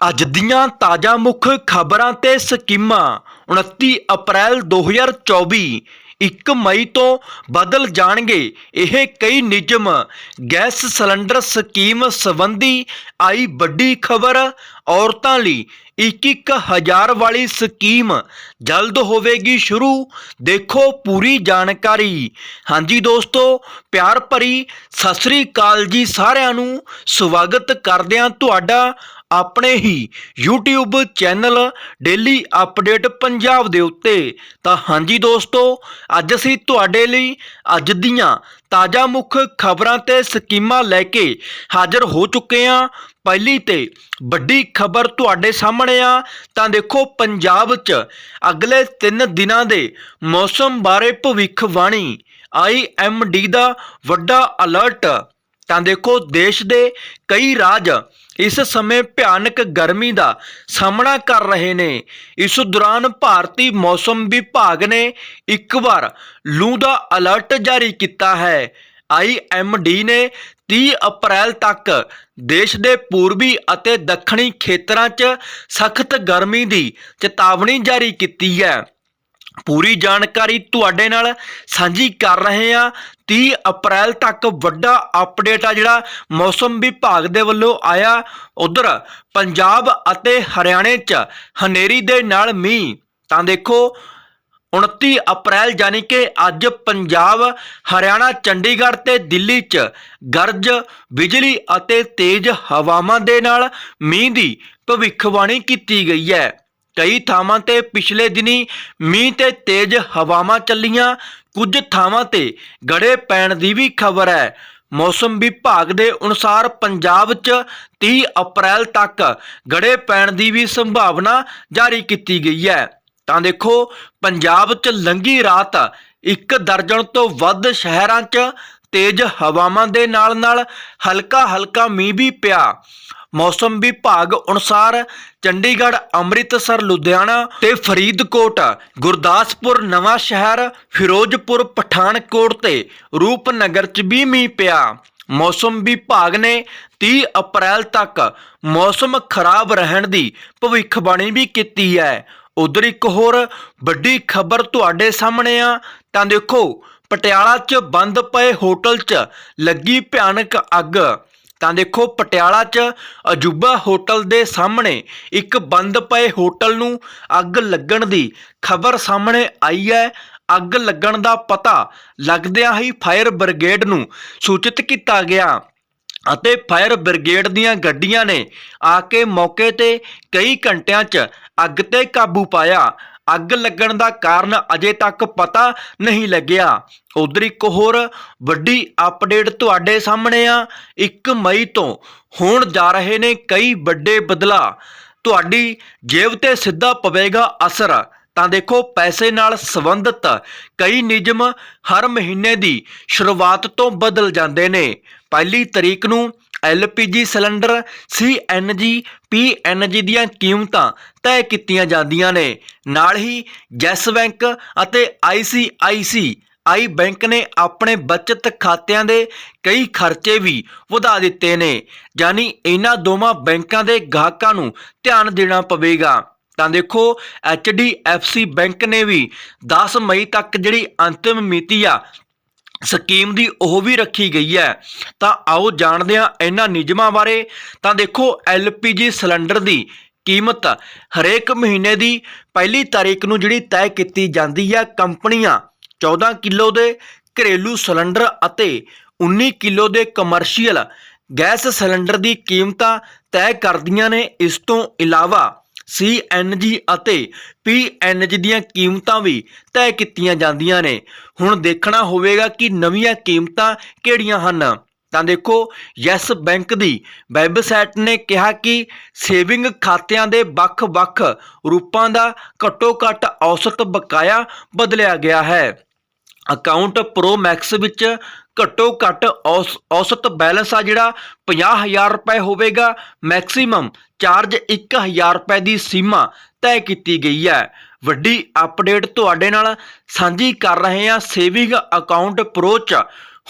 ਅੱਜ ਦੀਆਂ ਤਾਜ਼ਾ ਮੁੱਖ ਖਬਰਾਂ ਤੇ ਸਕੀਮਾਂ। 29 ਅਪ੍ਰੈਲ 2024 1 ਮਈ ਤੋਂ ਬਦਲ ਜਾਣਗੇ ਇਹ ਕਈ ਨਿਯਮ। ਗੈਸ ਸਿਲੰਡਰ ਸਕੀਮ ਸੰਬੰਧੀ ਆਈ ਵੱਡੀ ਖਬਰ, ਔਰਤਾਂ ਲਈ 21 ਵਾਲੀ ਸਕੀਮ ਜਲਦ ਹੋਵੇਗੀ ਸ਼ੁਰੂ। ਦੇਖੋ ਪੂਰੀ ਜਾਣਕਾਰੀ। ਹਾਂਜੀ ਦੋਸਤੋ, ਪਿਆਰ ਭਰੀ ਸਤਿ ਸ੍ਰੀ ਅਕਾਲ ਜੀ ਸਾਰਿਆਂ ਨੂੰ। ਸਵਾਗਤ ਕਰਦਿਆਂ ਤੁਹਾਡਾ ਆਪਣੇ ਹੀ YouTube channel daily update Punjab ਦੇ ਉੱਤੇ। ਤਾਂ ਹਾਂਜੀ ਦੋਸਤੋ, ਅੱਜ ਅਸੀਂ ਤੁਹਾਡੇ ਲਈ ਅੱਜ ਦੀਆਂ ਤਾਜ਼ਾ ਮੁੱਖ ਖਬਰਾਂ ਤੇ ਸਕੀਮਾਂ ਲੈ ਕੇ ਹਾਜ਼ਰ ਹੋ ਚੁੱਕੇ ਹਾਂ। ਪਹਿਲੀ ਤੇ ਵੱਡੀ ਖਬਰ ਤੁਹਾਡੇ ਸਾਹਮਣੇ ਆ। ਤਾਂ ਦੇਖੋ, ਪੰਜਾਬ 'ਚ ਅਗਲੇ 3 ਦਿਨਾਂ ਦੇ ਮੌਸਮ ਬਾਰੇ ਭਵਿੱਖਬਾਣੀ। ਆਈਐਮਡੀ ਦਾ ਵੱਡਾ ਅਲਰਟ ਤਾਂ ਦੇਖੋ, ਦੇਸ਼ ਦੇ ਕਈ ਰਾਜ ਇਸ ਸਮੇਂ ਭਿਆਨਕ ਗਰਮੀ ਦਾ ਸਾਹਮਣਾ ਕਰ ਰਹੇ ਨੇ। ਇਸ ਦੌਰਾਨ ਭਾਰਤੀ ਮੌਸਮ ਵਿਭਾਗ ਨੇ ਇੱਕ ਵਾਰ ਲੂ ਦਾ ਅਲਰਟ ਜਾਰੀ ਕੀਤਾ ਹੈ। ਆਈਐਮਡੀ ਨੇ 30 ਅਪ੍ਰੈਲ ਤੱਕ ਦੇਸ਼ ਦੇ ਪੂਰਬੀ ਅਤੇ ਦੱਖਣੀ ਖੇਤਰਾਂ 'ਚ ਸਖਤ ਗਰਮੀ ਦੀ ਚੇਤਾਵਨੀ ਜਾਰੀ ਕੀਤੀ ਹੈ। ਪੂਰੀ ਜਾਣਕਾਰੀ ਤੁਹਾਡੇ ਨਾਲ ਸਾਂਝੀ ਕਰ ਰਹੇ ਹਾਂ। 30 ਅਪ੍ਰੈਲ ਤੱਕ ਵੱਡਾ ਅਪਡੇਟ ਆ ਜਿਹੜਾ ਮੌਸਮ ਵਿਭਾਗ ਦੇ ਵੱਲੋਂ ਆਇਆ। ਉਧਰ ਪੰਜਾਬ ਅਤੇ ਹਰਿਆਣੇ 'ਚ ਹਨੇਰੀ ਦੇ ਨਾਲ ਮੀਂਹ। ਤਾਂ ਦੇਖੋ 29 ਅਪ੍ਰੈਲ ਯਾਨੀ ਕਿ ਅੱਜ ਪੰਜਾਬ, ਹਰਿਆਣਾ, ਚੰਡੀਗੜ੍ਹ ਤੇ ਦਿੱਲੀ 'ਚ ਗਰਜ, ਬਿਜਲੀ ਅਤੇ ਤੇਜ਼ ਹਵਾਵਾਂ ਦੇ ਨਾਲ ਮੀਂਹ ਦੀ ਭਵਿੱਖਬਾਣੀ ਕੀਤੀ ਗਈ ਹੈ। ਕਈ ਥਾਵਾਂ ਤੇ ਪਿਛਲੇ ਦਿਨੀ ਮੀਂਹ ਤੇ ਤੇਜ਼ ਹਵਾਵਾਂ ਚੱਲੀਆਂ। ਕੁਝ ਥਾਵਾਂ ਤੇ ਗੜੇ ਪੈਣ ਦੀ ਵੀ ਖਬਰ ਹੈ। ਮੌਸਮ ਵਿਭਾਗ ਦੇ ਅਨੁਸਾਰ ਪੰਜਾਬ 'ਚ 30 ਅਪ੍ਰੈਲ ਤੱਕ ਗੜੇ ਪੈਣ ਦੀ ਵੀ ਸੰਭਾਵਨਾ ਜਾਰੀ ਕੀਤੀ ਗਈ ਹੈ। ਤਾਂ ਦੇਖੋ, ਪੰਜਾਬ 'ਚ ਲੰਗੀ ਰਾਤ ਇੱਕ ਦਰਜਨ ਤੋਂ ਵੱਧ ਸ਼ਹਿਰਾਂ 'ਚ ਤੇਜ਼ ਹਵਾਵਾਂ ਦੇ ਨਾਲ-ਨਾਲ ਹਲਕਾ ਹਲਕਾ ਮੀਂਹ ਵੀ ਪਿਆ। ਮੌਸਮ ਵਿਭਾਗ ਅਨੁਸਾਰ ਚੰਡੀਗੜ੍ਹ, ਅੰਮ੍ਰਿਤਸਰ, ਲੁਧਿਆਣਾ ਤੇ ਫਰੀਦਕੋਟ, ਗੁਰਦਾਸਪੁਰ, ਨਵਾਂ ਸ਼ਹਿਰ, ਫਿਰੋਜ਼ਪੁਰ, ਪਠਾਨਕੋਟ ਤੇ ਰੂਪਨਗਰ 'ਚ ਵੀ ਮੀਂਹ ਪਿਆ। ਮੌਸਮ ਵਿਭਾਗ ਨੇ 30 ਅਪ੍ਰੈਲ ਤੱਕ ਮੌਸਮ ਖਰਾਬ ਰਹਿਣ ਦੀ ਭਵਿੱਖਬਾਣੀ ਵੀ ਕੀਤੀ ਹੈ। ਉਧਰ ਇੱਕ ਹੋਰ ਵੱਡੀ ਖਬਰ ਤੁਹਾਡੇ ਸਾਹਮਣੇ ਆ, ਤਾਂ ਦੇਖੋ, ਪਟਿਆਲਾ 'ਚ ਬੰਦ ਪਏ ਹੋਟਲ 'ਚ ਲੱਗੀ ਭਿਆਨਕ ਅੱਗ। ਤਾਂ ਦੇਖੋ ਪਟਿਆਲਾ 'ਚ ਅਜੂਬਾ ਹੋਟਲ ਦੇ ਸਾਹਮਣੇ ਇੱਕ ਬੰਦ ਪਏ ਹੋਟਲ ਨੂੰ ਅੱਗ ਲੱਗਣ ਦੀ ਖਬਰ ਸਾਹਮਣੇ ਆਈ ਹੈ। ਅੱਗ ਲੱਗਣ ਦਾ ਪਤਾ ਲੱਗਦਿਆਂ ਹੀ ਫਾਇਰ ਬ੍ਰਿਗੇਡ ਨੂੰ ਸੂਚਿਤ ਕੀਤਾ ਗਿਆ ਅਤੇ ਫਾਇਰ ਬ੍ਰਿਗੇਡ ਦੀਆਂ ਗੱਡੀਆਂ ਨੇ ਆ ਕੇ ਮੌਕੇ ਤੇ ਕਈ ਘੰਟਿਆਂ 'ਚ ਅੱਗ ਤੇ ਕਾਬੂ ਪਾਇਆ ਅੱਗ ਲੱਗਣ ਦਾ ਕਾਰਨ ਅਜੇ ਤੱਕ ਪਤਾ ਨਹੀਂ ਲੱਗਿਆ। ਉਧਰ ਇੱਕ ਹੋਰ ਵੱਡੀ ਅਪਡੇਟ ਤੁਹਾਡੇ ਸਾਹਮਣੇ ਆ। 1 ਮਈ ਤੋਂ ਹੋਣ ਜਾ ਰਹੇ ਨੇ ਕਈ ਵੱਡੇ ਬਦਲਾ ਤੁਹਾਡੀ ਜੇਬ ਤੇ ਸਿੱਧਾ ਪਵੇਗਾ ਅਸਰ। ਤਾਂ ਦੇਖੋ, ਪੈਸੇ ਨਾਲ ਸੰਬੰਧਿਤ ਕਈ ਨਿਯਮ ਹਰ ਮਹੀਨੇ ਦੀ ਸ਼ੁਰੂਆਤ ਤੋਂ ਬਦਲ ਜਾਂਦੇ ਨੇ। ਪਹਿਲੀ ਤਰੀਕ ਨੂੰ ਐਲਪੀਜੀ ਸਿਲੰਡਰ ਸੀਐਨਜੀ ਪੀਐਨਜੀ ਦੀਆਂ ਕੀਮਤਾਂ ਤੈਅ ਕੀਤੀਆਂ ਜਾਂਦੀਆਂ ਨੇ। ਨਾਲ ਹੀ ਯੈਸ ਬੈਂਕ ਅਤੇ ਆਈਸੀਆਈਸੀ ਆਈ ਬੈਂਕ ਨੇ ਆਪਣੇ ਬਚਤ ਖਾਤਿਆਂ ਦੇ ਕਈ ਖਰਚੇ ਵੀ ਵਧਾ ਦਿੱਤੇ ਨੇ। ਯਾਨੀ ਇਹਨਾਂ ਦੋਵਾਂ ਬੈਂਕਾਂ ਦੇ ਗਾਹਕਾਂ ਨੂੰ ਧਿਆਨ ਦੇਣਾ ਪਵੇਗਾ। ਤਾਂ ਦੇਖੋ ਐਚਡੀਐਫਸੀ ਬੈਂਕ ਨੇ ਵੀ 10 ਮਈ ਤੱਕ ਜਿਹੜੀ ਅੰਤਿਮ ਮਿਤੀ ਆ ਸਕੀਮ ਦੀ ਉਹ ਵੀ ਰੱਖੀ ਗਈ ਹੈ। ਤਾਂ ਆਓ ਜਾਣਦੇ ਹਾਂ ਇਹਨਾਂ ਨਿਯਮਾਂ ਬਾਰੇ। ਤਾਂ ਦੇਖੋ, ਐਲਪੀਜੀ ਸਿਲੰਡਰ ਦੀ ਕੀਮਤ ਹਰੇਕ ਮਹੀਨੇ ਦੀ ਪਹਿਲੀ ਤਾਰੀਖ ਨੂੰ ਜਿਹੜੀ ਤੈਅ ਕੀਤੀ ਜਾਂਦੀ ਹੈ, ਕੰਪਨੀਆਂ 14 ਕਿਲੋ ਦੇ ਘਰੇਲੂ ਸਿਲੰਡਰ ਅਤੇ 19 ਕਿਲੋ ਦੇ ਕਮਰਸ਼ੀਅਲ ਗੈਸ ਸਿਲੰਡਰ ਦੀ ਕੀਮਤਾਂ ਤੈਅ ਕਰਦੀਆਂ ਨੇ। ਇਸ ਤੋਂ ਇਲਾਵਾ ਸੀਐਨਜੀ ਅਤੇ ਪੀਐਨਜੀ ਦੀਆਂ ਕੀਮਤਾਂ ਵੀ ਤੈਅ ਕੀਤੀਆਂ ਜਾਂਦੀਆਂ ਨੇ। ਹੁਣ ਦੇਖਣਾ ਹੋਵੇਗਾ ਕਿ ਨਵੀਆਂ ਕੀਮਤਾਂ ਕਿਹੜੀਆਂ ਹਨ। ਤਾਂ ਦੇਖੋ, ਯੈਸ ਬੈਂਕ ਦੀ ਵੈਬਸਾਈਟ ਨੇ ਕਿਹਾ ਕਿ ਸੇਵਿੰਗ ਖਾਤਿਆਂ ਦੇ ਵੱਖ-ਵੱਖ ਰੂਪਾਂ ਦਾ ਘੱਟੋ-ਘੱਟ ਔਸਤ ਬਕਾਇਆ ਬਦਲਿਆ ਗਿਆ ਹੈ। ਅਕਾਊਂਟ ਪ੍ਰੋ ਮੈਕਸ ਵਿੱਚ ਘੱਟੋ ਘੱਟ ਔਸ- ਔਸਤ ਬੈਲੈਂਸ ਆ ਜਿਹੜਾ 50000 ਰੁਪਏ ਹੋਵੇਗਾ ਮੈਕਸਿਮਮ ਚਾਰਜ 1000 ਰੁਪਏ ਦੀ ਸੀਮਾ ਤੈਅ ਕੀਤੀ ਗਈ ਹੈ। ਵੱਡੀ ਅਪਡੇਟ ਤੁਹਾਡੇ ਨਾਲ ਸਾਂਝੀ ਕਰ ਰਹੇ ਹਾਂ ਸੇਵਿੰਗ ਅਕਾਊਂਟ ਪ੍ਰੋ ਚ।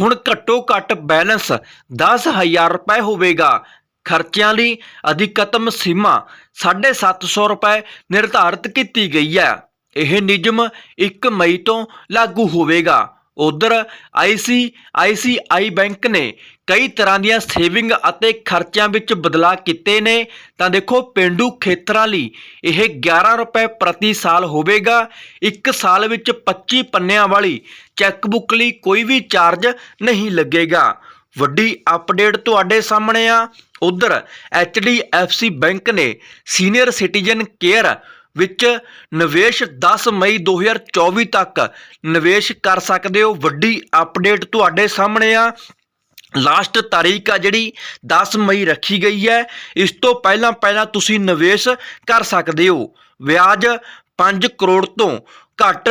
ਹੁਣ ਘੱਟੋ ਘੱਟ ਬੈਲੈਂਸ 10000 ਰੁਪਏ ਹੋਵੇਗਾ। ਖਰਚਿਆਂ ਲਈ ਅਧਿਕਤਮ ਸੀਮਾ 750 ਰੁਪਏ ਨਿਰਧਾਰਿਤ ਕੀਤੀ ਗਈ ਹੈ। ਇਹ ਨਿਯਮ 1 ਮਈ ਤੋਂ ਲਾਗੂ ਹੋਵੇਗਾ। ਉਧਰ ਆਈਸੀਆਈਸੀਆਈ ਬੈਂਕ ਨੇ ਕਈ ਤਰ੍ਹਾਂ ਦੀਆਂ ਸੇਵਿੰਗ ਅਤੇ ਖਰਚਿਆਂ ਵਿੱਚ ਬਦਲਾਅ ਕੀਤੇ ਨੇ। ਤਾਂ ਦੇਖੋ, ਪਿੰਡੂ ਖੇਤਰਾਂ ਲਈ ਇਹ 11 ਰੁਪਏ ਪ੍ਰਤੀ ਸਾਲ ਹੋਵੇਗਾ। ਇੱਕ ਸਾਲ ਵਿੱਚ 25 ਪੰਨਿਆਂ ਵਾਲੀ ਚੈੱਕਬੁੱਕ ਲਈ ਕੋਈ ਵੀ ਚਾਰਜ ਨਹੀਂ ਲੱਗੇਗਾ। ਵੱਡੀ ਅਪਡੇਟ ਤੁਹਾਡੇ ਸਾਹਮਣੇ ਆ। ਉਧਰ ਐਚਡੀਐਫਸੀ ਬੈਂਕ ਨੇ ਸੀਨੀਅਰ ਸਿਟੀਜ਼ਨ ਕੇਅਰ ਵਿੱਚ ਨਿਵੇਸ਼ 10 ਮਈ 2024 ਤੱਕ ਨਿਵੇਸ਼ ਕਰ ਸਕਦੇ ਹੋ। ਵੱਡੀ ਅਪਡੇਟ ਤੁਹਾਡੇ ਸਾਹਮਣੇ ਆ। ਲਾਸਟ ਤਾਰੀਖ ਆ ਜਿਹੜੀ 10 ਮਈ ਰੱਖੀ ਗਈ ਹੈ। ਇਸ ਤੋਂ ਪਹਿਲਾਂ ਪਹਿਲਾਂ ਤੁਸੀਂ ਨਿਵੇਸ਼ ਕਰ ਸਕਦੇ ਹੋ। ਵਿਆਜ 5 ਕਰੋੜ ਤੋਂ ਘੱਟ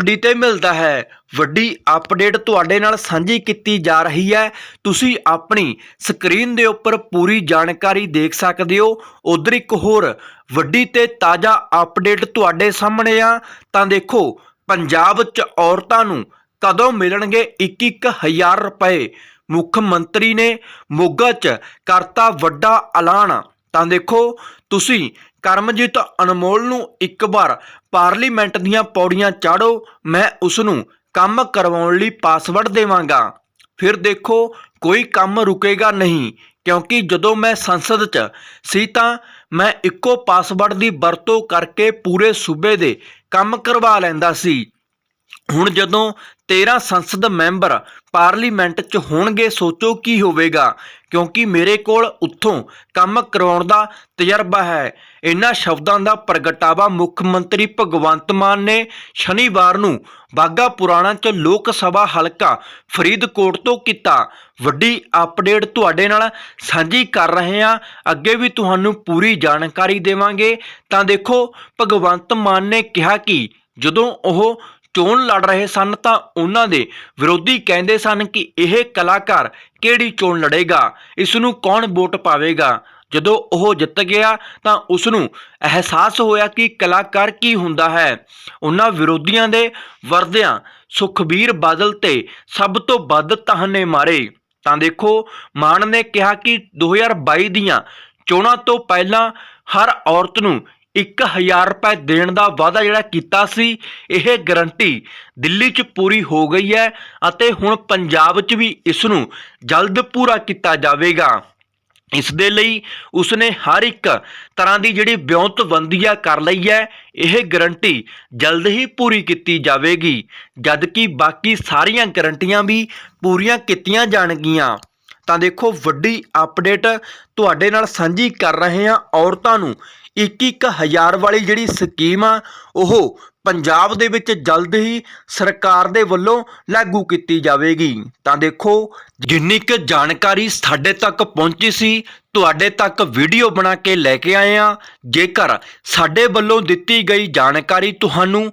ਡੀ ਤੇ ਮਿਲਦਾ ਹੈ। ਵੱਡੀ ਅਪਡੇਟ ਤੁਹਾਡੇ ਨਾਲ ਸਾਂਝੀ ਕੀਤੀ ਜਾ ਰਹੀ ਹੈ। ਤੁਸੀਂ ਆਪਣੀ ਸਕਰੀਨ ਦੇ ਉੱਪਰ ਪੂਰੀ ਜਾਣਕਾਰੀ ਦੇਖ ਸਕਦੇ ਹੋ। ਉਧਰ ਇੱਕ ਹੋਰ ਵੱਡੀ ਤੇ ਤਾਜ਼ਾ ਅਪਡੇਟ ਤੁਹਾਡੇ ਸਾਹਮਣੇ ਆ। ਤਾਂ ਦੇਖੋ, ਪੰਜਾਬ 'ਚ ਔਰਤਾਂ ਨੂੰ ਕਦੋਂ ਮਿਲਣਗੇ 21-1000 ਰੁਪਏ? ਮੁੱਖ ਮੰਤਰੀ ਨੇ ਮੋਗਾ 'ਚ ਕਰਤਾ ਵੱਡਾ ਐਲਾਨ। ਤਾਂ ਦੇਖੋ, ਤੁਸੀਂ ਕਰਮਜੀਤ ਅਨਮੋਲ ਨੂੰ ਇੱਕ ਵਾਰ ਪਾਰਲੀਮੈਂਟ ਦੀਆਂ ਪੌੜੀਆਂ ਚਾੜੋ, ਮੈਂ ਉਸ ਨੂੰ ਕੰਮ ਕਰਵਾਉਣ ਲਈ ਪਾਸਵਰਡ ਦੇਵਾਂਗਾ। ਫਿਰ ਦੇਖੋ, ਕੋਈ ਕੰਮ ਰੁਕੇਗਾ ਨਹੀਂ, ਕਿਉਂਕਿ ਜਦੋਂ ਮੈਂ ਸੰਸਦ 'ਚ ਸੀ ਤਾਂ ਮੈਂ ਇੱਕੋ ਪਾਸਵਰਡ ਦੀ ਵਰਤੋਂ ਕਰਕੇ ਪੂਰੇ ਸੂਬੇ ਦੇ ਕੰਮ ਕਰਵਾ ਲੈਂਦਾ ਸੀ। ਹੁਣ ਜਦੋਂ 13 ਸੰਸਦ ਮੈਂਬਰ ਪਾਰਲੀਮੈਂਟ 'ਚ ਹੋਣਗੇ, ਸੋਚੋ ਕੀ ਹੋਵੇਗਾ। ਕਿਉਂਕਿ ਮੇਰੇ ਕੋਲ ਉੱਥੋਂ ਕੰਮ ਕਰਾਉਣ ਦਾ ਤਜਰਬਾ ਹੈ। ਇਹਨਾਂ ਸ਼ਬਦਾਂ ਦਾ ਪ੍ਰਗਟਾਵਾ ਮੁੱਖ ਮੰਤਰੀ ਭਗਵੰਤ ਮਾਨ ਨੇ ਸ਼ਨੀਵਾਰ ਨੂੰ ਬਾਗਾ ਪੁਰਾਣਾ 'ਚ ਲੋਕ ਸਭਾ ਹਲਕਾ ਫਰੀਦਕੋਟ ਤੋਂ ਕੀਤਾ। ਵੱਡੀ ਅਪਡੇਟ ਤੁਹਾਡੇ ਨਾਲ ਸਾਂਝੀ ਕਰ ਰਹੇ ਹਾਂ। ਅੱਗੇ ਵੀ ਤੁਹਾਨੂੰ ਪੂਰੀ ਜਾਣਕਾਰੀ ਦੇਵਾਂਗੇ। ਤਾਂ ਦੇਖੋ, ਭਗਵੰਤ ਮਾਨ ਨੇ ਕਿਹਾ ਕਿ ਜਦੋਂ ਉਹ ਚੋਣ ਲੜ ਰਹੇ ਸਨ? ਤਾਂ ਉਹਨਾਂ ਦੇ ਵਿਰੋਧੀ ਕਹਿੰਦੇ ਸਨ ਕਿ ਇਹ ਕਲਾਕਾਰ ਕਿਹੜੀ ਚੋਣ ਲੜੇਗਾ? ਇਸ ਨੂੰ ਕੌਣ ਵੋਟ ਪਾਵੇਗਾ? ਜਦੋਂ ਉਹ ਜਿੱਤ ਗਿਆ, ਤਾਂ ਉਸ ਨੂੰ ਅਹਿਸਾਸ ਹੋਇਆ ਕਿ ਕਲਾਕਾਰ ਕੀ ਹੁੰਦਾ ਹੈ। ਉਹਨਾਂ ਵਿਰੋਧੀਆਂ ਦੇ ਵਰਦਿਆਂ ਸੁਖਬੀਰ ਬਾਦਲ ਤੇ ਸਭ ਤੋਂ ਵੱਧ ਤਾਹਨੇ ਮਾਰੇ। ਤਾਂ ਦੇਖੋ, ਮਾਨ ਨੇ ਕਿਹਾ ਕਿ 2022 ਦੀਆਂ ਚੋਣਾਂ ਤੋਂ ਪਹਿਲਾਂ ਹਰ ਔਰਤ ਨੂੰ 1000 ਰੁਪਏ ਦੇਣ ਦਾ ਵਾਅਦਾ ਜਿਹੜਾ ਕੀਤਾ ਸੀ, ਇਹ ਗਰੰਟੀ ਦਿੱਲੀ 'ਚ ਪੂਰੀ ਹੋ ਗਈ ਹੈ ਅਤੇ ਹੁਣ ਪੰਜਾਬ 'ਚ ਵੀ ਇਸ ਨੂੰ ਜਲਦ ਪੂਰਾ ਕੀਤਾ ਜਾਵੇਗਾ। ਇਸ ਦੇ ਲਈ ਉਸਨੇ ਹਰ ਇੱਕ ਤਰ੍ਹਾਂ ਦੀ ਜਿਹੜੀ ਵਿਉਂਤਬੰਦੀਆ ਕਰ ਲਈ ਹੈ, ਇਹ ਗਰੰਟੀ ਜਲਦ ਹੀ ਪੂਰੀ ਕੀਤੀ ਜਾਵੇਗੀ, ਜਦਕਿ ਬਾਕੀ ਸਾਰੀਆਂ ਗਰੰਟੀਆਂ ਵੀ ਪੂਰੀਆਂ ਕੀਤੀਆਂ ਜਾਣਗੀਆਂ। ਤਾਂ ਦੇਖੋ, ਵੱਡੀ ਅਪਡੇਟ ਤੁਹਾਡੇ ਨਾਲ ਸਾਂਝੀ ਕਰ ਰਹੇ ਹਾਂ ਔਰਤਾਂ ਨੂੰ। 21-1000 ਵਾਲੀ ਜਿਹੜੀ ਸਕੀਮ ਆ, ਉਹ ਪੰਜਾਬ ਦੇ ਵਿੱਚ ਜਲਦ ਹੀ ਸਰਕਾਰ ਦੇ ਵੱਲੋਂ ਲਾਗੂ ਕੀਤੀ ਜਾਵੇਗੀ। ਤਾਂ ਦੇਖੋ, ਜਿੰਨੀ ਕੁ ਜਾਣਕਾਰੀ ਸਾਡੇ ਤੱਕ ਪਹੁੰਚੀ ਸੀ, ਤੁਹਾਡੇ ਤੱਕ ਵੀਡੀਓ ਬਣਾ ਕੇ ਲੈ ਕੇ ਆਏ ਆ। ਜੇਕਰ ਸਾਡੇ ਵੱਲੋਂ ਦਿੱਤੀ ਗਈ ਜਾਣਕਾਰੀ ਤੁਹਾਨੂੰ